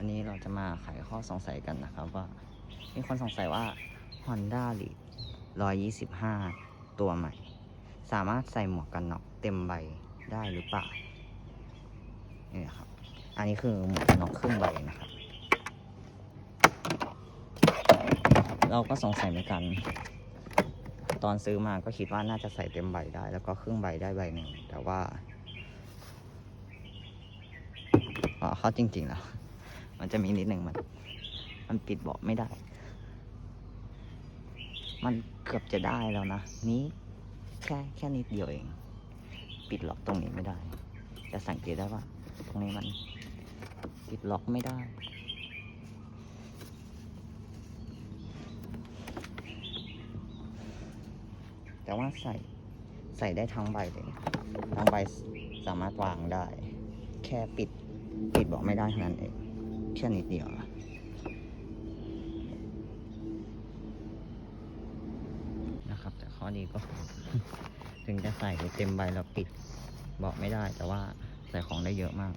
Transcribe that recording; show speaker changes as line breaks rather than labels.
วันนี้เราจะมาไขข้อสงสัยกันนะครับว่า มีคนสงสัยว่า Honda l e a 125 ตัวใหม่ สามารถใส่หมวกกันน็อกเต็มใบได้หรือเปล่านี่นะครับ อันนี้คือหมวกกันน็อกครึ่งใบนะครับ เราก็สงสัยเหมือนกัน ตอนซื้อมาก็คิดว่าน่าจะใส่เต็มใบได้ แล้วก็ครึ่งใบได้ใบหนึ่งแต่ว่าพอเข้าจริงๆแล้ว มันจะมีนิดหนึ่งมัน มันปิดเบาะไม่ได้ มันเกือบจะได้แล้วนะ นี้แค่แค่นิดเดียวเอง ปิดล็อกตรงนี้ไม่ได้ จะสังเกตได้ว่า ตรงนี้มันปิดล็อกไม่ได้ แต่ว่าใส่ใส่ได้ทั้งใบเลยทั้งใบสามารถวางได้ แค่ปิด ปิดบอกไม่ได้เท่านั้นเอง แค่นิดเดียวอะนะครับ แต่ข้อดีก็ ถึงจะใส่เต็มใบแล้วปิดเบอกไม่ได้ แต่ว่าใส่ของได้เยอะมาก